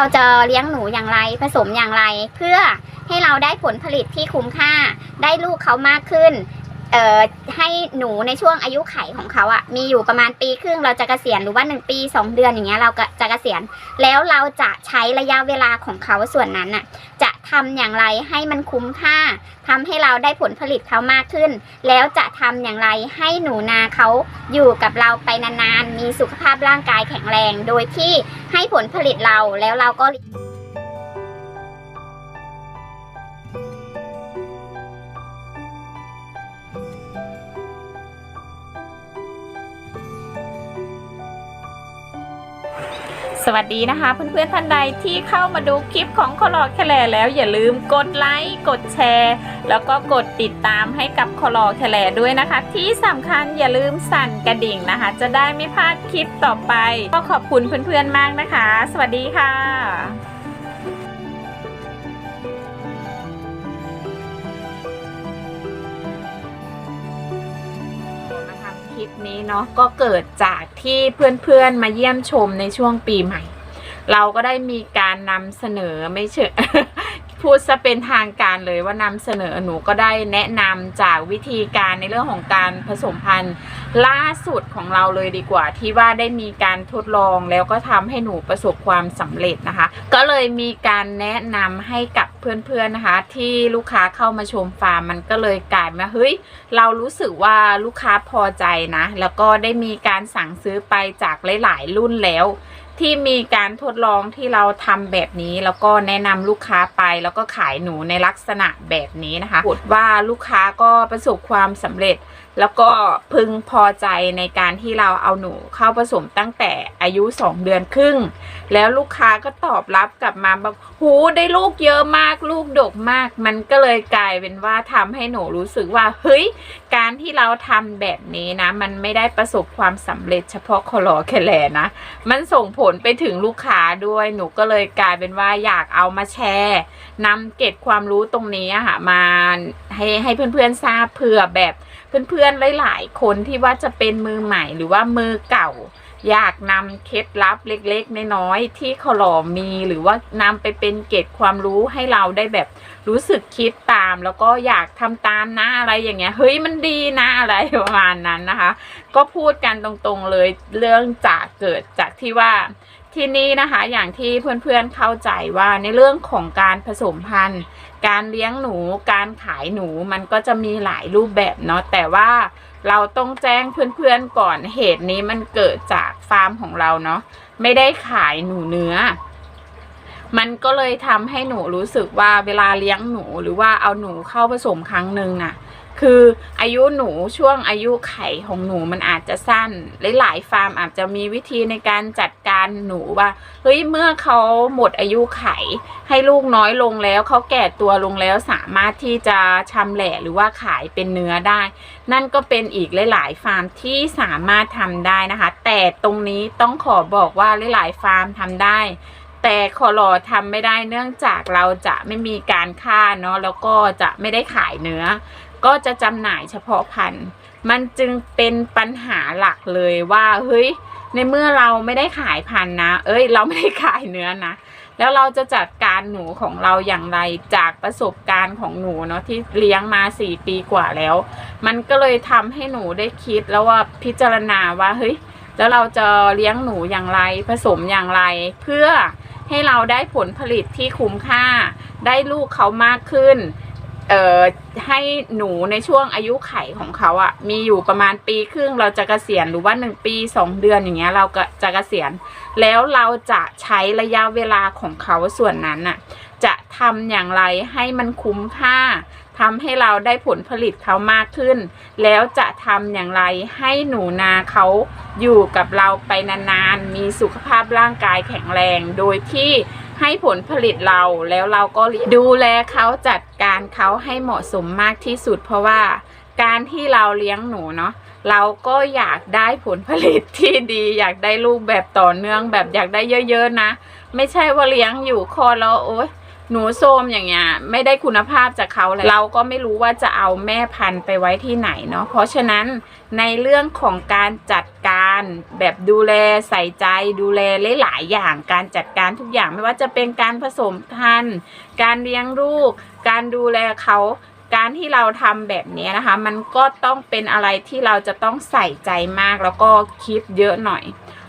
เราจะเลี้ยงหนูอย่างไรผสมอย่างไร เพื่อให้เราได้ผลผลิตที่คุ้มค่า ได้ลูกเขามากขึ้น เอ่อให้หนูในช่วงอายุไขของเขาอะมีอยู่ประมาณปีครึ่งเราจะเกษียณหรือว่า 1 ปี 2 เดือนอย่างเงี้ยเราก็จะเกษียณแล้วเราจะใช้ระยะเวลาของเขาส่วนนั้นน่ะจะทำอย่างไรให้มันคุ้มค่าทำให้เราได้ผลผลิตเขามากขึ้น แล้วจะทำอย่างไรให้หนูนาเขาอยู่กับเราไปนานๆมีสุขภาพร่างกายแข็งแรง โดยที่ให้ผลผลิตเราแล้วเราก็ สวัสดีนะคะ เพื่อนๆท่านใดที่เข้ามาดูคลิปของคลอแคลแล้วอย่าลืมกดไลค์กดแชร์ แล้วก็กดติดตามให้กับคลอแคลด้วยนะคะ ที่สำคัญอย่าลืมสั่นกระดิ่งนะคะ จะได้ไม่พลาดคลิปต่อไป ก็ขอบคุณเพื่อนๆมากนะคะ สวัสดีค่ะ ปนี้เนาะก็เกิดจากที่เพื่อนๆมาเยี่ยมชมในช่วงปีใหม่ เราก็ได้มีการนำเสนอไม่เชื่อพูดซะเป็นทางการเลยว่านำเสนอหนูก็ได้แนะนำจากวิธีการในเรื่องของการผสมพันธุ์ล่าสุดของเราเลยดีกว่า ที่ว่าได้มีการทดลองแล้วก็ทำให้หนูประสบความสำเร็จนะคะ ก็เลยมีการแนะนำให้กับ เพื่อนๆนะคะ ที่ลูกค้าเข้ามาชมฟาร์มมันก็เลยกลายมาเฮ้ยเรารู้สึกว่าลูกค้าพอใจนะ แล้วก็ได้มีการสั่งซื้อไปจากหลายๆรุ่นแล้ว ที่มีการทดลองที่เราทำแบบนี้ แล้วก็แนะนำลูกค้าไป แล้วก็ขายหนูในลักษณะแบบนี้นะคะปรากฏว่าลูกค้าก็ประสบความสำเร็จ แล้วก็พึงพอใจในการที่เราเอาหนูเข้าผสมตั้งแต่อายุ 2 เดือนครึ่ง แล้วลูกค้าก็ตอบรับกลับมาแบบหูได้ลูกเยอะมากลูกดกมาก มันก็เลยกลายเป็นว่าทำให้หนูรู้สึกว่าเฮ้ยการที่เราทำแบบนี้นะ มันไม่ได้ประสบความสำเร็จเฉพาะคอลอแคลนะ มันส่งผลไปถึงลูกค้าด้วยหนูก็เลยกลายเป็นว่าอยากเอามาแชร์นำเก็บความรู้ตรงนี้อะค่ะมาให้ให้เพื่อนๆทราบเผื่อแบบเพื่อนๆหลายๆคนที่ว่าจะเป็นมือใหม่หรือว่ามือเก่า อยากนำเคล็ดลับเล็กๆน้อยๆที่คลอมีหรือว่านำไปเป็นเกร็ดความรู้ให้เราได้แบบรู้สึกคิดตาม แล้วก็อยากทำตามนะอะไรอย่างเงี้ยเฮ้ยมันดีนะอะไรประมาณนั้นนะคะ ก็พูดกันตรงๆเลยเรื่องจากเกิดจากที่ว่าที่นี่นะคะอย่างที่เพื่อนๆเข้าใจว่าในเรื่องของการผสมพันธุ์ การเลี้ยงหนูการขายหนูมันก็จะมีหลายรูปแบบเนาะแต่ว่าเราต้องแจ้งเพื่อนๆก่อนเหตุนี้มันเกิดจากฟาร์มของเราเนาะไม่ได้ขายหนูเนื้อ มันก็เลยทำให้หนูรู้สึกว่าเวลาเลี้ยงหนูหรือว่าเอาหนูเข้าผสมครั้งหนึ่งน่ะ คืออายุหนูช่วงอายุไข่ของหนูมันอาจจะสั้น หลายๆฟาร์มอาจจะมีวิธีในการจัดการหนูว่าเฮ้ยเมื่อเขาหมดอายุไข ให้ลูกน้อยลงแล้วเขาแก่ตัวลงแล้วสามารถที่จะชำแหละหรือว่าขายเป็นเนื้อได้ นั่นก็เป็นอีกหลาย ๆ ฟาร์มที่สามารถทำได้นะคะ แต่ตรงนี้ต้องขอบอกว่าหลายๆฟาร์มทำได้แต่คอรอทำไม่ได้เนื่องจากเราจะไม่มีการฆ่าเนาะแล้วก็จะไม่ได้ขายเนื้อ ก็จะจำหน่ายเฉพาะพันธุ์ มันจึงเป็นปัญหาหลักเลยว่าเฮ้ยในเมื่อเราไม่ได้ขายพันธุ์นะ เอ้ย เราไม่ได้ขายเนื้อนะ แล้วเราจะจัดการหนูของเราอย่างไรจากประสบการณ์ของหนูเนาะที่เลี้ยงมาสี่ปีกว่าแล้ว มันก็เลยทำให้หนูได้คิดแล้วว่าพิจารณาว่าเฮ้ยแล้วเราจะเลี้ยงหนูอย่างไรผสมอย่างไร เพื่อให้เราได้ผลผลิตที่คุ้มค่า ได้ลูกเขามากขึ้น เอ่อให้หนูในช่วงอายุไขของเขาอะมีอยู่ประมาณปีครึ่งเราจะเกษียณหรือว่าหนึ่งปีสองเดือนอย่างเงี้ยเราก็จะเกษียณ แล้วเราจะใช้ระยะเวลาของเขาส่วนนั้นน่ะ จะทำอย่างไรให้มันคุ้มค่าทำให้เราได้ผลผลิตเขามากขึ้น แล้วจะทำอย่างไรให้หนูนาเขาอยู่กับเราไปนานๆมีสุขภาพร่างกายแข็งแรงโดยที่ ให้ผลผลิตเราแล้วเราก็ดูแลเขาจัดการเขาให้เหมาะสมมากที่สุด เพราะว่าการที่เราเลี้ยงหนูเนาะเราก็อยากได้ผลผลิตที่ดี อยากได้ลูกแบบต่อเนื่องแบบอยากได้เยอะ ๆ นะ ไม่ใช่ว่าเลี้ยงอยู่คอแล้วโอ๊ย หนูโซมอย่างเงี้ยไม่ได้คุณภาพจากเขาเลยเราก็ไม่รู้ว่าจะเอาแม่พันธุ์ไปไว้ที่ไหนเนาะเพราะฉะนั้นในเรื่องของการจัดการแบบดูแลใส่ใจดูแลหลายๆอย่างการจัดการทุกอย่างไม่ว่าจะเป็นการผสมพันธุ์การเลี้ยงลูก การดูแลเขาการที่เราทำแบบนี้นะคะ มันก็ต้องเป็นอะไรที่เราจะต้องใส่ใจมากแล้วก็คิดเยอะหน่อย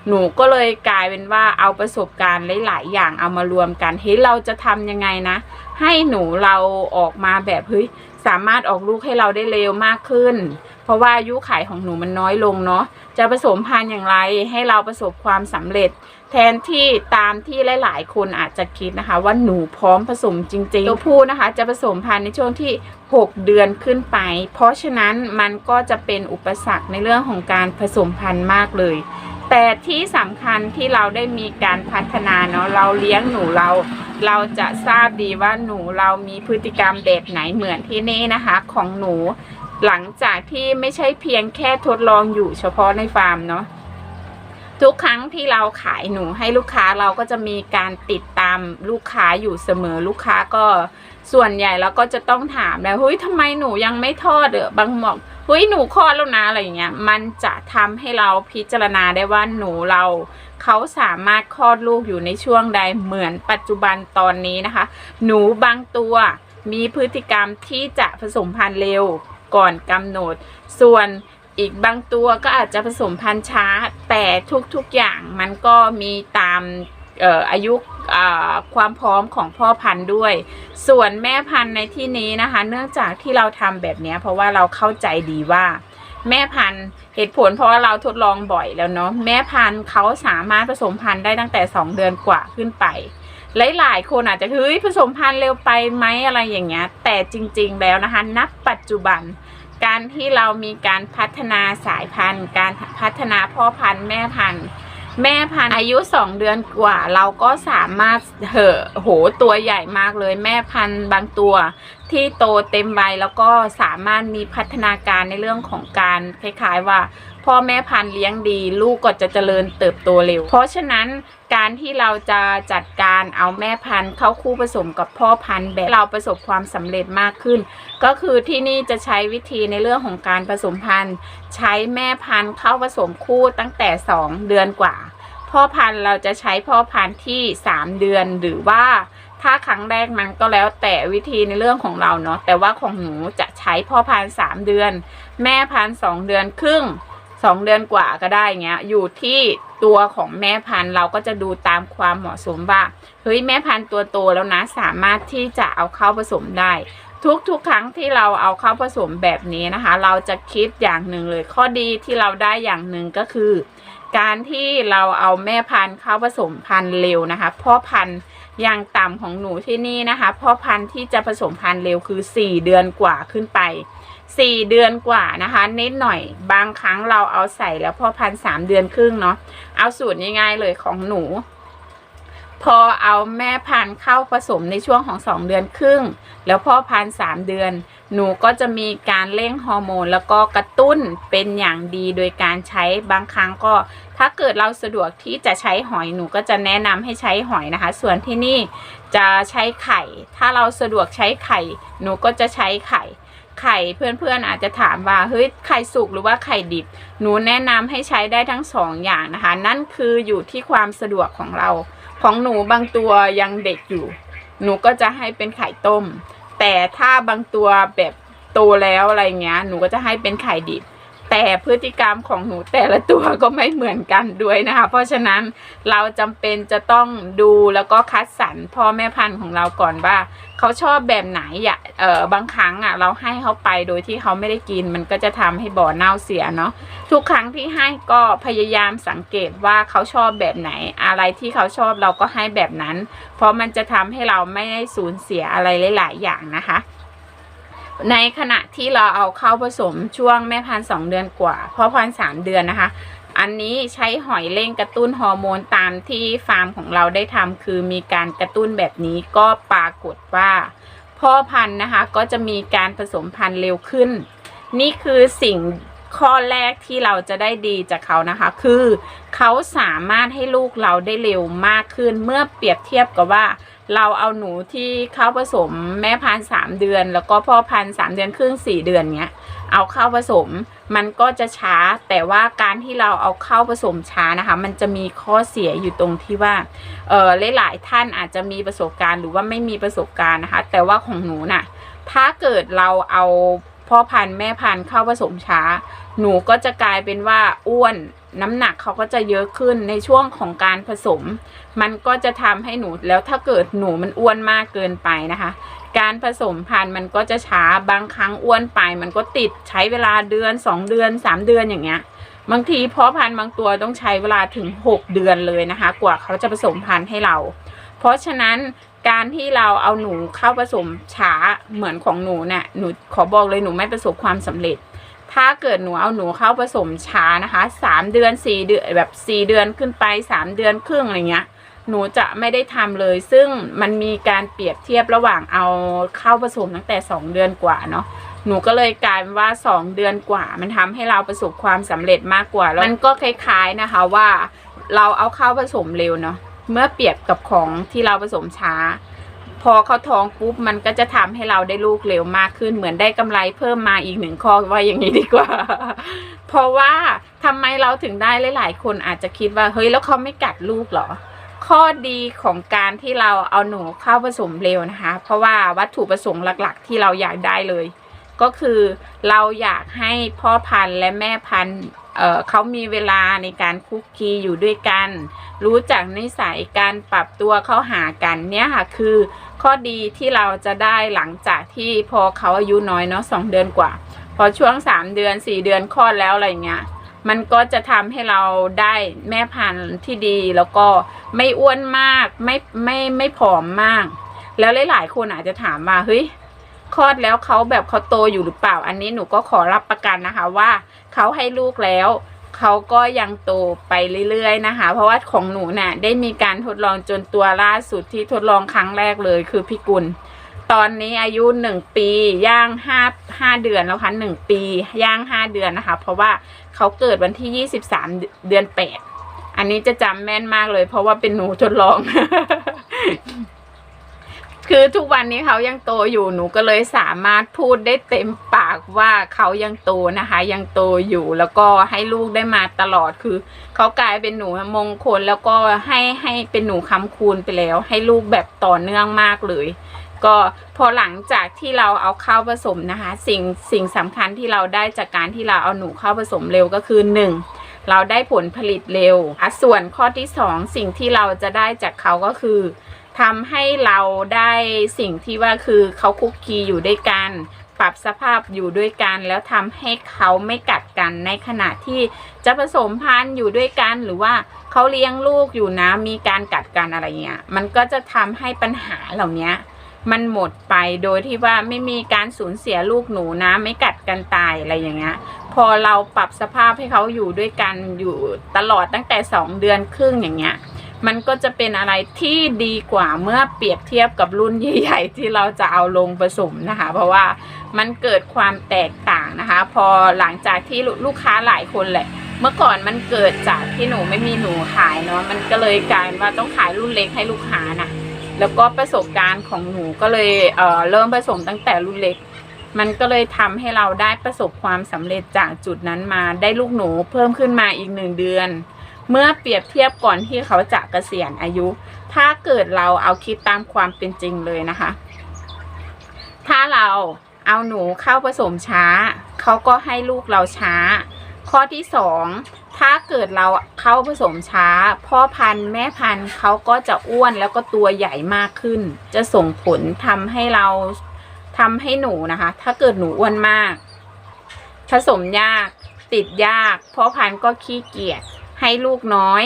หนูก็เลยกลายเป็นว่าเอาประสบการณ์หลาย ๆ อย่างเอามารวมกันเฮ้ยเราจะทำยังไงนะ ให้หนูเราออกมาแบบเฮ้ยสามารถออกลูกให้เราได้เร็วมากขึ้น เพราะว่าอายุขัยของหนูมันน้อยลงเนาะจะผสมพันธุ์อย่างไรให้เราประสบความสำเร็จ แทนที่ตามที่หลาย ๆ คนอาจจะคิดนะคะ ว่าหนูพร้อมผสมจริง ๆ ตัวผู้นะคะ จะผสมพันธุ์ในช่วงที่ 6 เดือนขึ้นไป เพราะฉะนั้นมันก็จะเป็นอุปสรรคในเรื่องของการผสมพันธุ์มากเลย แต่ที่สำคัญที่เราได้มีการพัฒนาเนาะเราเลี้ยงหนูเรา เราจะทราบดีว่าหนูเรามีพฤติกรรมแบบไหนเหมือนที่นี่นะคะ ของหนูหลังจากที่ไม่ใช่เพียงแค่ทดลองอยู่เฉพาะในฟาร์มเนาะทุกครั้งที่เราขายหนูให้ลูกค้าเราก็จะมีการติดตามลูกค้าอยู่เสมอลูกค้าก็ส่วนใหญ่เราก็จะต้องถามแล้วเฮ้ยทำไมหนูยังไม่ทอดเออบางบอก เฮ้ยหนูคลอดแล้วนะอะไรอย่างเงี้ยมันจะทำให้เราพิจารณาได้ว่าหนูเราเขาสามารถคลอดลูกอยู่ในช่วงใดเหมือนปัจจุบันตอนนี้นะคะ หนูบางตัวมีพฤติกรรมที่จะผสมพันธุ์เร็วก่อนกำหนด ส่วนอีกบางตัวก็อาจจะผสมพันธุ์ช้า แต่ทุกๆอย่างมันก็มีตามอออายุ ความพร้อมของพ่อพันธุ์ด้วย ส่วนแม่พันธุ์ในที่นี้นะคะ เนื่องจากที่เราทำแบบนี้เพราะว่าเราเข้าใจดีว่า แม่พันธุ์เหตุผลเพราะว่าเราทดลองบ่อยแล้วเนาะแม่พันธุ์เขาสามารถผสมพันธุ์ได้ตั้งแต่ 2 เดือนกว่าขึ้นไปหลายๆคนอาจจะเฮ้ยผสมพันธุ์เร็วไปไหมอะไรอย่างเงี้ยแต่จริง ๆ แล้วนะคะณปัจจุบัน การที่เรามีการพัฒนาสายพันธุ์ การพัฒนาพ่อพันธุ์แม่พันธุ์ แม่พันธุ์อายุ 2 เดือนกว่า เราก็สามารถเหอะโหตัวใหญ่มากเลย แม่พันธุ์บางตัว ที่โตเต็มวัยแล้วก็สามารถมีพัฒนาการในเรื่องของการคล้าย ๆ ว่า พ่อแม่พันธุ์เลี้ยงดี ลูกก็จะเจริญเติบโตเร็ว เพราะฉะนั้นการที่เราจะจัดการเอาแม่พันธุ์เข้าคู่ผสมกับพ่อพันธุ์แบบเราประสบความสำเร็จมากขึ้น ก็คือที่นี่จะใช้วิธีในเรื่องของการผสมพันธุ์ ใช้แม่พันธุ์เข้าผสมคู่ตั้งแต่ 2 เดือนกว่า พ่อพันธุ์เราจะใช้พ่อพันธุ์ที่ 3 เดือนหรือว่า ถ้าครั้งแรกมันก็แล้วแต่วิธีในเรื่องของเราเนาะแต่ว่าของหนูจะใช้พ่อพันสามเดือน แม่พันสองเดือนครึ่งสองเดือนกว่าก็ได้เงี้ย อยู่ที่ตัวของแม่พันธุ์เราก็จะดูตามความเหมาะสมว่าเฮ้ยแม่พันธุ์ตัวโตแล้วนะสามารถที่จะเอาเข้าผสมได้ ทุกๆ ครั้งที่เราเอาเข้าผสมแบบนี้นะคะ เราจะคิดอย่างหนึ่งเลย ข้อดีที่เราได้อย่างหนึ่งก็คือ การที่เราเอาแม่พันธุ์เข้าผสมพันธุ์เร็วนะคะพ่อพันธุ์ อย่างต่ำของหนูที่นี่นะคะพ่อพันธุ์ที่จะผสมพันธุ์เร็วคือ 4 เดือนกว่าขึ้นไป 4 เดือนกว่านะคะนิดหน่อยบางครั้งเราเอาใส่แล้วพ่อพันธุ์สามเดือนครึ่งเนาะเอาสูตรง่ายๆเลยของหนู พอเอาแม่พันธุ์เข้าผสมในช่วงของ2เดือนครึ่ง แล้วพ่อพันธุ์สามเดือน หนูก็จะมีการเร่งฮอร์โมน แล้วก็กระตุ้นเป็นอย่างดีโดยการใช้บางครั้งก็ ถ้าเกิดเราสะดวกที่จะใช้หอยหนูก็จะแนะนำให้ใช้หอยนะคะ ส่วนที่นี่จะใช้ไข่ ถ้าเราสะดวกใช้ไข่ หนูก็จะใช้ไข่ไข่เพื่อนๆอาจจะถามว่าเฮ้ยไข่สุกหรือว่าไข่ดิบ หนูแนะนำให้ใช้ได้ทั้งสองอย่างนะคะ นั่นคืออยู่ที่ความสะดวกของเรา ของหนูบางตัวยังเด็กอยู่ หนูก็จะให้เป็นไข่ต้ม แต่ถ้าบางตัวแบบโตแล้วอะไรเงี้ย หนูก็จะให้เป็นไข่ดิบ แต่พฤติกรรมของหนูแต่ละตัวก็ไม่เหมือนกันด้วยนะคะ เพราะฉะนั้นเราจำเป็นจะต้องดูแล้วก็คัดสรรพ่อแม่พันธุ์ของเราก่อนว่า เขาชอบแบบไหนอย่าเออบางครั้งอะเราให้เขาไปโดยที่เขาไม่ได้กิน มันก็จะทำให้บ่อเน่าเสียเนาะทุกครั้งที่ให้ก็พยายามสังเกตว่าเขาชอบแบบไหน อะไรที่เขาชอบเราก็ให้แบบนั้น เพราะมันจะทำให้เราไม่ได้สูญเสียอะไรหลาย ๆ อย่างนะคะ ในขณะที่เราเอาเข้าผสมช่วงแม่พันสองเดือนกว่าพ่อพันสามเดือนนะคะ อันนี้ใช้หอยเร่งกระตุ้นฮอร์โมนตามที่ฟาร์มของเราได้ทำคือมีการกระตุ้นแบบนี้ก็ปรากฏว่า พ่อพันธุ์นะคะก็จะมีการผสมพันธุ์เร็วขึ้น นี่คือสิ่งข้อแรกที่เราจะได้ดีจากเขานะคะ คือเขาสามารถให้ลูกเราได้เร็วมากขึ้นเมื่อเปรียบเทียบกับว่า เราเอาหนูที่เข้าผสมแม่พันสามเดือน แล้วก็พ่อพันสามเดือนครึ่งสี่เดือนเนี้ย เอาเข้าผสม มันก็จะช้า แต่ว่าการที่เราเอาเข้าผสมช้านะคะ มันจะมีข้อเสียอยู่ตรงที่ว่า เออหลาย ๆ ท่านอาจจะมีประสบการณ์หรือว่าไม่มีประสบการณ์นะคะ แต่ว่าของหนูน่ะ ถ้าเกิดเราเอาพ่อพันธุ์แม่พันธุ์เข้าผสมช้า หนูก็จะกลายเป็นว่าอ้วน น้ำหนักเขาก็จะเยอะขึ้นในช่วงของการผสม มันก็จะทำให้หนูแล้วถ้าเกิดหนูมันอ้วนมากเกินไปนะคะ การผสมพันธุ์มันก็จะช้าบางครั้งอ้วนไป มันก็ติดใช้เวลาเดือนสองเดือนสามเดือนอย่างเงี้ยบางทีพ่อพันธุ์บางตัวต้องใช้เวลาถึงหกเดือนเลยนะคะ กว่าเขาจะผสมพันธุ์ให้เรา เพราะฉะนั้นการที่เราเอาหนูเข้าผสมช้าเหมือนของหนูเนี่ยหนูขอบอกเลยหนูไม่ประสบความสำเร็จ ถ้าเกิดหนูเอาหนูเข้าผสมช้านะคะสามเดือนสี่เดือนแบบสี่เดือนขึ้นไปสามเดือนครึ่งอะไรเงี้ยหนูจะไม่ได้ทำเลย ซึ่งมันมีการเปรียบเทียบระหว่างเอาเข้าผสมตั้งแต่สองเดือนกว่าเนาะหนูก็เลยกลายเป็นว่าสองเดือนกว่า มันทำให้เราประสบความสำเร็จมากกว่าแล้วมันก็คล้าย ๆนะคะว่า เราเอาเข้าผสมเร็วเนาะเมื่อเปรียบกับของที่เราผสมช้า พอเขาท้องปุ๊บมันก็จะทำให้เราได้ลูกเร็วมากขึ้น เหมือนได้กำไรเพิ่มมาอีกหนึ่งข้อว่าอย่างนี้ดีกว่า เพราะว่าทำไมเราถึงได้หลาย ๆ คนอาจจะคิดว่าเฮ้ยแล้วเขาไม่กัดลูกหรอ ข้อดีของการที่เราเอาหนูเข้าผสมเร็วนะคะ เพราะว่าวัตถุประสงค์หลัก ๆ ที่เราอยากได้เลย ก็คือเราอยากให้พ่อพันธุ์และแม่พันธุ์ เเขามีเวลาในการคุกคีอยู่ด้วยกัน รู้จักนิสัยการปรับตัวเข้าหากันเนี่ยค่ะคือข้อดีที่เราจะได้หลังจากที่พอเขาอายุน้อยเนาะสองเดือนกว่า พอช่วงสามเดือนสี่เดือนคลอดแล้วอะไรเงี้ยมันก็จะทำให้เราได้แม่พันธุ์ที่ดี แล้วก็ไม่อ้วนมากไม่ไม่ไม่ผอมมาก แล้วหลายๆคนอาจจะถามว่าเฮ้ยคลอดแล้วเขาแบบเขาโตอยู่หรือเปล่า อันนี้หนูก็ขอรับประกันนะคะว่า เขาให้ลูกแล้วเขาก็ยังโตไปเรื่อยๆนะคะ เพราะว่าของหนูน่ะได้มีการทดลองจนตัวล่าสุดที่ทดลองครั้งแรกเลยคือพี่กุล ตอนนี้อายุหนึ่งปีย่างห้าห้าเดือนแล้วค่ะหนึ่งปีย่างห้าเดือนนะคะ เพราะว่าเขาเกิดวันที่ยี่สิบสามเดือนแปดอันนี้จะจำแม่นมากเลย เพราะว่าเป็นหนูทดลอง คือทุกวันนี้เขายังโตอยู่หนูก็เลยสามารถพูดได้เต็มปากว่าเขายังโตนะคะ ยังโตอยู่แล้วก็ให้ลูกได้มาตลอดคือเขากลายเป็นหนูมงคลแล้วก็ให้ให้เป็นหนูคำคูณไปแล้ว ให้ลูกแบบต่อเนื่องมากเลย ก็พอหลังจากที่เราเอาเข้าผสมนะคะ สิ่งสิ่งสำคัญที่เราได้จากการที่เราเอาหนูเข้าผสมเร็วก็คือหนึ่งเราได้ผลผลิตเร็วอะส่วนข้อที่สองสิ่งที่เราจะได้จากเขาก็คือ ทำให้เราได้สิ่งที่ว่าคือเขาคุกคีอยู่ด้วยกัน ปรับสภาพอยู่ด้วยกัน แล้วทำให้เขาไม่กัดกันในขณะที่จะผสมพันธุ์อยู่ด้วยกัน หรือว่าเขาเลี้ยงลูกอยู่นะมีการกัดกันอะไรเงี้ยมันก็จะทำให้ปัญหาเหล่านี้มันหมดไปโดยที่ว่าไม่มีการสูญเสียลูกหนูนะไม่กัดกันตายอะไรอย่างเงี้ยพอเราปรับสภาพให้เขาอยู่ด้วยกันอยู่ตลอดตั้งแต่สองเดือนครึ่งอย่างเงี้ย มันก็จะเป็นอะไรที่ดีกว่าเมื่อเปรียบเทียบกับรุ่นใหญ่ๆที่เราจะเอาลงผสมนะคะ เพราะว่ามันเกิดความแตกต่างนะคะ พอหลังจากที่ลูกค้าหลายคนแหละ เมื่อก่อนมันเกิดจากที่หนูไม่มีหนูขายเนาะมันก็เลยกลายว่าต้องขายรุ่นเล็กให้ลูกค้านะแล้วก็ประสบการณ์ของหนูก็เลยเอ่อเริ่มผสมตั้งแต่รุ่นเล็ก มันก็เลยทำให้เราได้ประสบความสำเร็จจากจุดนั้นมาได้ลูกหนูเพิ่มขึ้นมาอีกหนึ่งเดือน เมื่อเปรียบเทียบก่อนที่เขาจะเกษียณอายุ ถ้าเกิดเราเอาคิดตามความเป็นจริงเลยนะคะ ถ้าเราเอาหนูเข้าผสมช้า เขาก็ให้ลูกเราช้า ข้อที่สองถ้าเกิดเราเข้าผสมช้า พ่อพันธุ์แม่พันธุ์เขาก็จะอ้วนแล้วก็ตัวใหญ่มากขึ้น จะส่งผลทำให้เราทำให้หนูนะคะ ถ้าเกิดหนูอ้วนมาก ผสมยาก ติดยาก พ่อพันธุ์ก็ขี้เกียจ ให้ลูกน้อย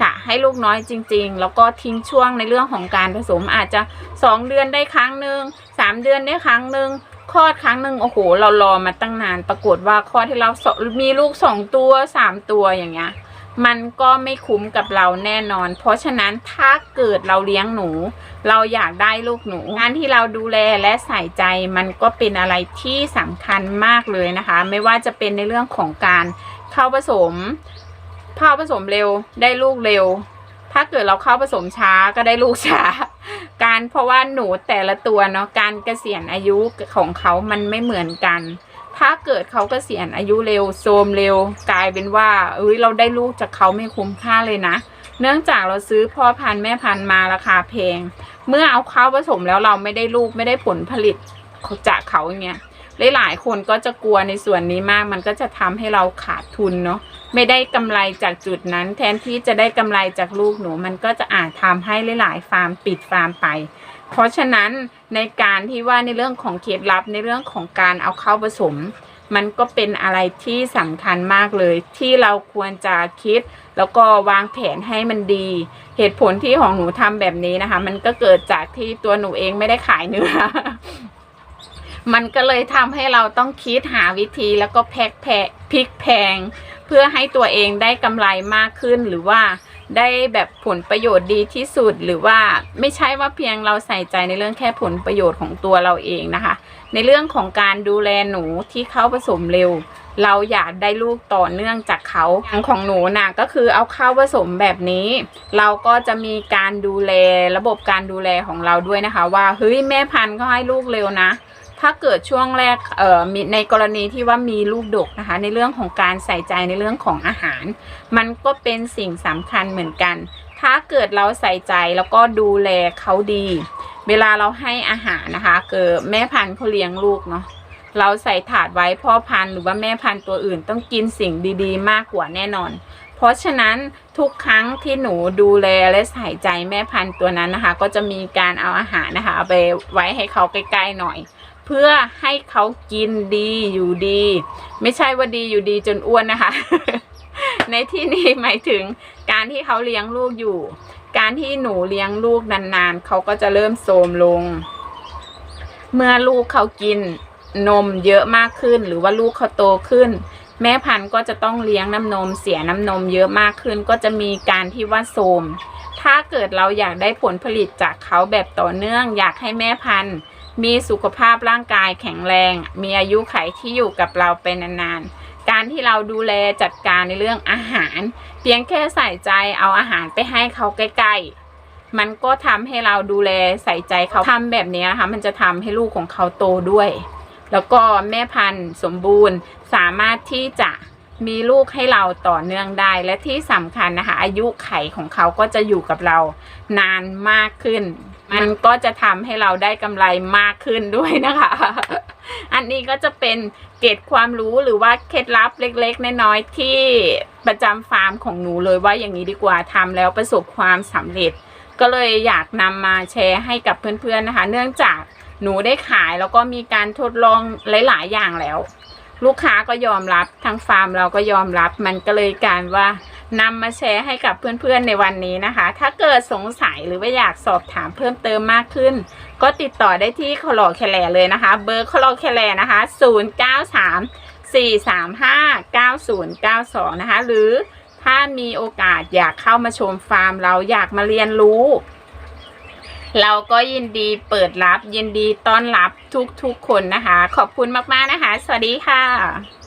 ค่ะ ให้ลูกน้อยจริง ๆ แล้วก็ทิ้งช่วงในเรื่องของการผสมอาจจะสองเดือนได้ครั้งหนึ่งสามเดือนได้ครั้งหนึ่งคลอดครั้งหนึ่งโอ้โห เรารอมาตั้งนาน ปรากฏว่าคลอดที่เรามีลูกสองตัวสามตัวอย่างเงี้ยมันก็ไม่คุ้มกับเราแน่นอน เพราะฉะนั้นถ้าเกิดเราเลี้ยงหนู เราอยากได้ลูกหนูการที่เราดูแลและใส่ใจมันก็เป็นอะไรที่สำคัญมากเลยนะคะ ไม่ว่าจะเป็นในเรื่องของการเข้าผสม ข้าผสมเร็วได้ลูกเร็ว ถ้าเกิดเราเข้าผสมช้าก็ได้ลูกช้า การเพราะว่าหนูแต่ละตัวเนาะการเกษียณอายุของเขามันไม่เหมือนกัน ถ้าเกิดเขาเกษียณอายุเร็วโทมเร็ว กลายเป็นว่าเอ้ยเราได้ลูกจากเขาไม่คุ้มค่าเลยนะ เนื่องจากเราซื้อพ่อพันธุ์แม่พันธุ์มาราคาแพง เมื่อเอาเข้าผสมแล้วเราไม่ได้ลูกไม่ได้ผลผลิตจากเขาอย่างเงี้ยหลายๆคนก็จะกลัวในส่วนนี้มาก มันก็จะทำให้เราขาดทุนเนาะ ไม่ได้กำไรจากจุดนั้น แทนที่จะได้กำไรจากลูกหนู มันก็จะอาจทำให้หลายๆฟาร์มปิดฟาร์มไป เพราะฉะนั้นในการที่ว่าในเรื่องของเคล็ดลับในเรื่องของการเอาเข้าผสม มันก็เป็นอะไรที่สำคัญมากเลย ที่เราควรจะคิด แล้วก็วางแผนให้มันดี เหตุผลที่ของหนูทำแบบนี้นะคะ มันก็เกิดจากที่ตัวหนูเองไม่ได้ขายเนื้อมันก็เลยทำให้เราต้องคิดหาวิธีแล้วก็แพ็คแพะพลิกแพง เพื่อให้ตัวเองได้กำไรมากขึ้นหรือว่าได้แบบผลประโยชน์ดีที่สุดหรือว่าไม่ใช่ว่าเพียงเราใส่ใจในเรื่องแค่ผลประโยชน์ของตัวเราเองนะคะ ในเรื่องของการดูแลหนูที่เข้าผสมเร็ว เราอยากได้ลูกต่อเนื่องจากเขาอย่างของหนูนะก็คือเอาเข้าผสมแบบนี้ เราก็จะมีการดูแลระบบการดูแลของเราด้วยนะคะ ว่าเฮ้ยแม่พันธุ์ก็ให้ลูกเร็วนะ ถ้าเกิดช่วงแรกเอ่อในกรณีที่ว่ามีลูกดกนะคะ ในเรื่องของการใส่ใจในเรื่องของอาหาร มันก็เป็นสิ่งสำคัญเหมือนกัน ถ้าเกิดเราใส่ใจแล้วก็ดูแลเขาดี เวลาเราให้อาหารนะคะ เกิดแม่พันธุ์เขาเลี้ยงลูกเนาะเราใส่ถาดไว้พ่อพันธุ์หรือว่าแม่พันธุ์ตัวอื่นต้องกินสิ่งดีๆ มากกว่าแน่นอน เพราะฉะนั้นทุกครั้งที่หนูดูแลและใส่ใจแม่พันธุ์ตัวนั้นนะคะ ก็จะมีการเอาอาหารนะคะเอาไปไว้ให้เขาใกล้ๆหน่อย เพื่อให้เขากินดีอยู่ดี ไม่ใช่ว่าดีอยู่ดีจนอ้วนนะคะ ในที่นี้หมายถึงการที่เขาเลี้ยงลูกอยู่ การที่หนูเลี้ยงลูกนานๆเขาก็จะเริ่มโทรมลง เมื่อลูกเขากินนมเยอะมากขึ้น หรือว่าลูกเขาโตขึ้น แม่พันธุ์ก็จะต้องเลี้ยงน้ำนมเสียน้ำนมเยอะมากขึ้น ก็จะมีการที่ว่าโทรมถ้าเกิดเราอยากได้ผลผลิตจากเขาแบบต่อเนื่อง อยากให้แม่พันธุ์ มีสุขภาพร่างกายแข็งแรง มีอายุไขที่อยู่กับเราไปนานๆ การที่เราดูแลจัดการในเรื่องอาหาร เพียงแค่ใส่ใจเอาอาหารไปให้เขาใกล้ๆ มันก็ทำให้เราดูแลใส่ใจเขาทำแบบนี้นะคะมันจะทำให้ลูกของเขาโตด้วย แล้วก็แม่พันธุ์สมบูรณ์สามารถที่จะมีลูกให้เราต่อเนื่องได้ และที่สำคัญนะคะ อายุไขของเขาก็จะอยู่กับเรานานมากขึ้น มันก็จะทำให้เราได้กำไรมากขึ้นด้วยนะคะ อันนี้ก็จะเป็นเกร็ดความรู้หรือว่าเคล็ดลับเล็กๆน้อยๆที่ประจำฟาร์มของหนูเลยว่าอย่างนี้ดีกว่าทำแล้วประสบความสำเร็จ ก็เลยอยากนำมาแชร์ให้กับเพื่อนๆนะคะ เนื่องจากหนูได้ขายแล้วก็มีการทดลองหลาย ๆ อย่างแล้ว ลูกค้าก็ยอมรับทางฟาร์มเราก็ยอมรับมันก็เลยการว่า นำมาแชร์ให้กับเพื่อนๆในวันนี้นะคะ ถ้าเกิดสงสัยหรือว่าอยากสอบถามเพิ่มเติมมากขึ้น ก็ติดต่อได้ที่คลอแคลเลยนะคะ เบอร์คลอแคลนะคะ 093 435 9092 นะคะ หรือถ้ามีโอกาสอยากเข้ามาชมฟาร์ม เราอยากมาเรียนรู้ เราก็ยินดีเปิดรับยินดีต้อนรับทุกๆคนนะคะ ขอบคุณมากๆนะคะ สวัสดีค่ะ